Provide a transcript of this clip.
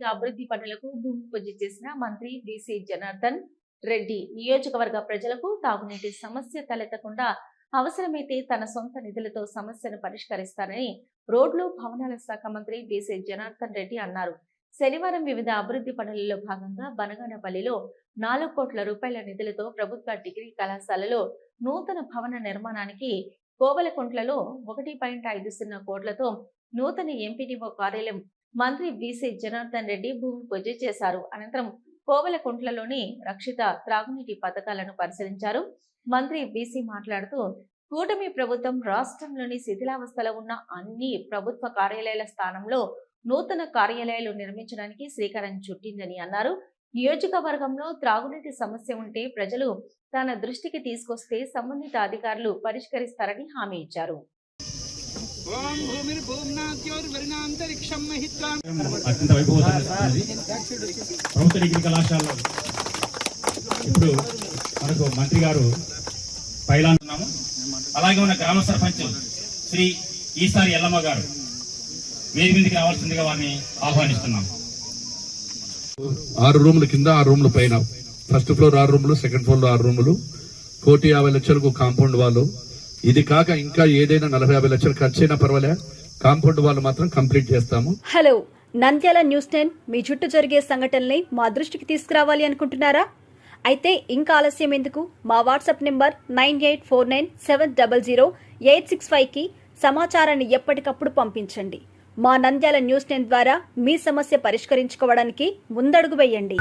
వివిధ అభివృద్ధి పనులకు భూమి పూజ చేసిన మంత్రి బీసీ జనార్దన్ రెడ్డి. నియోజకవర్గ ప్రజలకు తాగునీటి సమస్య తలెత్తకుండా అవసరమైతే తన సొంత నిధులతో సమస్యను పరిష్కరిస్తారని రోడ్లు భవనాల శాఖ మంత్రి బీసీ జనార్దన్ రెడ్డి అన్నారు. శనివారం వివిధ అభివృద్ధి పనులలో భాగంగా బనగానపల్లిలో నాలుగు కోట్ల రూపాయల నిధులతో ప్రభుత్వ డిగ్రీ కళాశాలలో నూతన భవన నిర్మాణానికి కోవలకుంట్లలో ఒకటి పాయింట్ ఐదు సున్నా కోట్లతో నూతన ఎంపీడీఓ కార్యాలయం మంత్రి బీసీ జనార్దన్ రెడ్డి భూమి పూజ చేశారు. అనంతరం కోవలకుంట్లలోని రక్షిత త్రాగునీటి పథకాలను పరిశీలించారు. మంత్రి బీసీ మాట్లాడుతూ కూటమి ప్రభుత్వం రాష్ట్రంలోని శిథిలావస్థలో ఉన్న అన్ని ప్రభుత్వ కార్యాలయాల స్థానంలో నూతన కార్యాలయాలు నిర్మించడానికి శ్రీకారం చుట్టిందని అన్నారు. నియోజకవర్గంలో త్రాగునీటి సమస్య ఉంటే ప్రజలు తన దృష్టికి తీసుకొస్తే సంబంధిత అధికారులు పరిష్కరిస్తారని హామీ ఇచ్చారు. అత్యంత ప్రభుత్వ డిగ్రీ కళాశాలలో ఇప్పుడు మనకు మంత్రి గారు పైలాన్నాము అలాగే ఉన్న గ్రామ సర్పంచ్ శ్రీ ఈసారి ఎల్లమ్మ గారు వేది మీదకి రావాల్సిందిగా వారిని ఆహ్వానిస్తున్నాం. ఆరు రూముల కింద ఆరు రూముల పైన ఫస్ట్ ఫ్లోర్ ఆరు రూములు సెకండ్ ఫ్లోర్ ఆరు రూములు. కోటి యాభై లక్షలకు కాంపౌండ్ వాళ్ళు. ఇది కాక ఇంకా ఏదైనా నలభై యాభై లక్షలు ఖర్చు అయినా పర్వాలే. కాంపౌండ్ వాళ్ళు మాత్రం కంప్లీట్ చేస్తాము. హలో నంద్యాల న్యూస్ టెన్ మీ చుట్టూ జరిగే సంఘటనల్ని మా దృష్టికి తీసుకురావాలి అనుకుంటున్నారా? అయితే ఇంకా ఆలస్యం ఎందుకు? మా WhatsApp number nine eight four nine seven double zero eight six ఫైవ్కి సమాచారాన్ని ఎప్పటికప్పుడు పంపించండి. మా నంద్యాల న్యూస్ టెన్ ద్వారా మీ సమస్య పరిష్కరించుకోవడానికి ముందడుగు వేయండి.